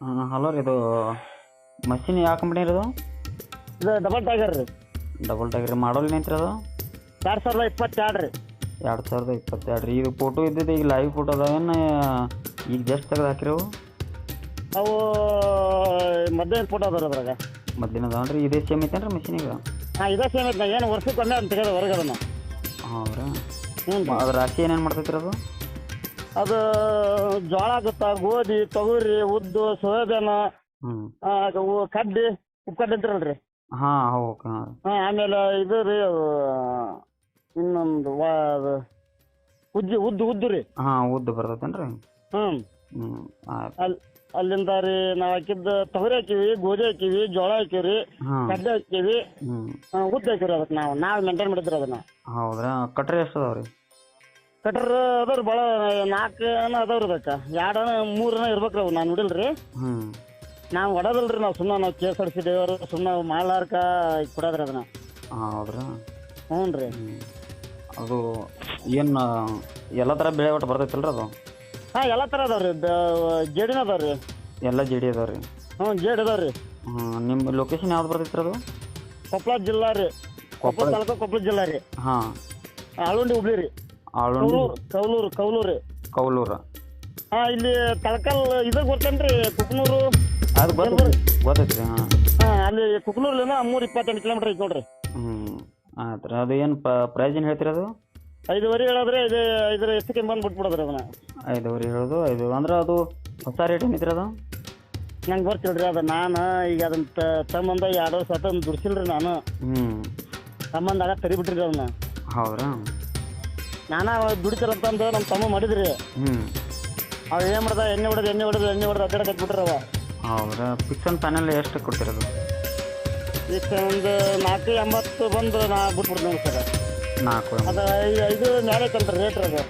ಹಾಂ ಹಲೋ ರೀ ಇದು ಮಷಿನ್ ಯಾವ ಕಂಪ್ನಿ ಇರೋದು ಇದು? ಡಬಲ್ ಟೈಗರ್ ರೀ. ಡಬಲ್ ಟೈಗರ್ ಮಾಡಲ್ ನಿಂತ್ರಿ ಅದು? ಎರಡು ಸಾವಿರದ ಇಪ್ಪತ್ತೆರಡು ರೀ. ಎರಡು ಸಾವಿರದ ಇಪ್ಪತ್ತೆರಡು ರೀ ಇದು ಫೋಟೋ ಇದ್ದಿದ್ದು ಈಗ ಲೈವ್ ಫೋಟೋ ಅದಾವೇನು ಈಗ ಜಸ್ಟ್ ತೆಗೆದು ಹಾಕಿರವು ಅವು ಮಧ್ಯಾಹ್ನ ಫೋಟೋ ಅದಾರ ಅದ್ರಾಗ. ಮಧ್ಯಾಹ್ನ ಅದಾವನ್ ರೀ ಇದೇ ಸೇಮ್ ಐತೇನು ರೀ ಮಷಿನ್ ಈಗ? ಹಾಂ ಇದೇ ಸೇಮ್ ಐತೆ. ಏನು ಏನು ಒಂದೇ ಅಂತ ಹೇಳಿದ ಹೊರಗೆ ಅದನ್ನು ಹೌದ್ರಾ? ಹ್ಞೂ ರೀ ಅದ್ರ ರಾಶಿ ಏನೇನು ಮಾಡ್ತೈತ್ರಿ ಅದು? ಅದು ಜೋಳ ಗೊತ್ತ? ಗೋಧಿ ತೊಗರಿ ಉದ್ದು ಸೋಯಾಬೀನ್ ಕಡ್ಡಿ ಉಪ್ಕಡ್ಡಿ ಅಂತಿರಲ್ರಿ? ಹಾ ಹಾಂ ಆಮೇಲೆ ಇದು ರೀ ಇನ್ನೊಂದು ವಾ ಅದು ಉಜ್ಜಿ ಉದ್ದು ಉದ್ದು ರೀ. ಹಾ ಉದ್ದು ಬರ್ತೈತೇನ್ರಿ. ಹ್ಮ್. ಆಯ್ತು. ಅಲ್ಲಿ ಅಲ್ಲಿಂದ ರೀ ನಾವ್ ಹಾಕಿದ್ದ ತೊಗರಿ ಹಾಕಿವಿ ಗೋಧಿ ಹಾಕಿವಿ ಜೋಳ ಹಾಕಿವಿ ಕಡ್ಡಿ ಹಾಕಿವಿ. ಉದ್ದು ಹಾಕಿವ್ರಿ ಅದಕ್ಕೆ ನಾವು. ನಾವು ಮೇಂಟೈನ್ ಮಾಡಿದ್ರಿ ಅದನ್ನ. ಹೌದ್ರಾ? ಕಟ್ರಿ ಎಷ್ಟು ಅದಾವ ರೀ ಕಟ್ರ ಅದಾವ್ರಿ ಭಾಳ ನಾಲ್ಕು ಅದಾವ್ರಿ ಅದಕ್ಕ. ಎರಡನ ಮೂರನ ಇರ್ಬೇಕ್ರಿ ಅವು ನಾನು ನೋಡಿಲ್ರಿ ಹ್ಞೂ ನಾವು ಹೊಡೋದಿಲ್ರಿ ನಾವು ಸುಮ್ಮನೆ ನಾವು ಕೇಸ್ ಹೊಡಿಸಿದೇವ್ರು ಸುಮ್ಮನೆ ಮಾಡ್ಲಾರ್ಕ ಕೊಡೋದ್ರಿ ಅದನ್ನ. ಹೌದ್ರಾ? ಹ್ಞೂ ರೀ. ಅದು ಏನು ಎಲ್ಲ ಥರ ಬೆಳೆ ಒಟ್ಟು ಬರ್ತೈತಲ್ರಿ ಅದು? ಹಾಂ ಎಲ್ಲ ಥರ ಅದಾವ್ರಿ ಜೇಡಿನ ಅದಾವ್ರಿ ಎಲ್ಲ ಜೇಡಿ ಅದಾವ್ರಿ ಹ್ಞೂ ಜೇಡ್ ಅದಾವ್ರಿ ಹ್ಞೂ ನಿಮ್ಮ ಲೊಕೇಶನ್ ಯಾವ್ದು ಬರ್ತೈತ್ರಿ ಅದು? ಕೊಪ್ಪಳ ಜಿಲ್ಲಾ ರೀ. ಕೊಪ್ಪಳ ತಾಲೂಕು ಕೊಪ್ಪಳ ಜಿಲ್ಲಾ ರೀ. ಹಾಂ. ಆಳುಂಡಿ ಹುಬ್ಳಿ ರೀ. ಆಳುಂಡಿ. ಕೌಲೂರು ಕೌಲೂರು ಕೌಲೂರು. ಹಾಂ ಇಲ್ಲಿ ತಳಕಲ್ ಇದು ಗೊತ್ತೇನ್ರಿ ಕುಕ್ನೂರು. ಅದು ಗೊತ್ತೈತಿ ಗೊತ್ತೈತಿ ರೀ ಹಾಂ. ಹಾಂ ಅಲ್ಲಿ ಕುಕ್ನೂರ್ಲಿಂದ ಮೂರು ಇಪ್ಪತ್ತೆಂಟು ಕಿಲೋಮೀಟರ್ ಐತೆ ನೋಡ್ರಿ. ಹ್ಞೂ ಆಯ್ತು ರೀ ಅದು ಏನು ಪ್ರೈಸ್ ಏನು ಹೇಳ್ತೀರಿ ಅದು? ಐದುವರೆ ಹೇಳಿದ್ರೆ ಇದು ಐದರ ಎಷ್ಟಕ್ಕೆ ಬಂದು ಬಿಟ್ಬಿಡೋದ್ರಿ ಅದನ್ನ. ಐದುವರೆ ಹೇಳೋದು ಐದು ಅಂದ್ರೆ ಅದು ಹೊಸ ರೇಟ್ ಏನೈತ್ರಿ ಅದು? ನಂಗೆ ಬರ್ತಿಲ್ರಿ ಅದು ನಾನು ಈಗ ಅದನ್ನ ತಮ್ಮಂದ ಎರಡು ವರ್ಷ ಆತ ದುಡ್ಸಿಲ್ರಿ ನಾನು. ಹ್ಞೂ ತಮ್ಮಂದಾಗ ತರಿಬಿಟ್ರಿ ಅದನ್ನ. ಹೌದ್ರಾ? ನಾನ ದುಡಿತಾರಂತಂದು ನಮ್ಮ ತಮ್ಮ ಮಾಡಿದ್ರಿ. ಹ್ಞೂ ಅವ್ ಏನು ಮಾಡ್ದ ಎಣ್ಣೆ ಹೊಡೆದು ಎಣ್ಣೆ ಹೊಡೆದು ಎಣ್ಣೆ ಹೊಡೆದು ಅಡ್ಡಾಡ ಕಟ್ಬಿಟ್ರಿ ಅವ ಹೌದಾ ಪಿಕ್ಸನ್ ಪ್ಯಾನಲ್ ಎಷ್ಟು ಕೊಡ್ತಿರೋದು? ಈಗ ಒಂದು ನಾಲ್ಕು ಎಂಬತ್ತು ಬಂದು ನಾ ಬಿಟ್ಬಿಡ್ತೀನಿ ಸರ್. ನಾಲ್ಕು ಅದು ಐದು ಮ್ಯಾಲೆ ಐತಲ್ರಿ ರೇಟ್ ಅದು.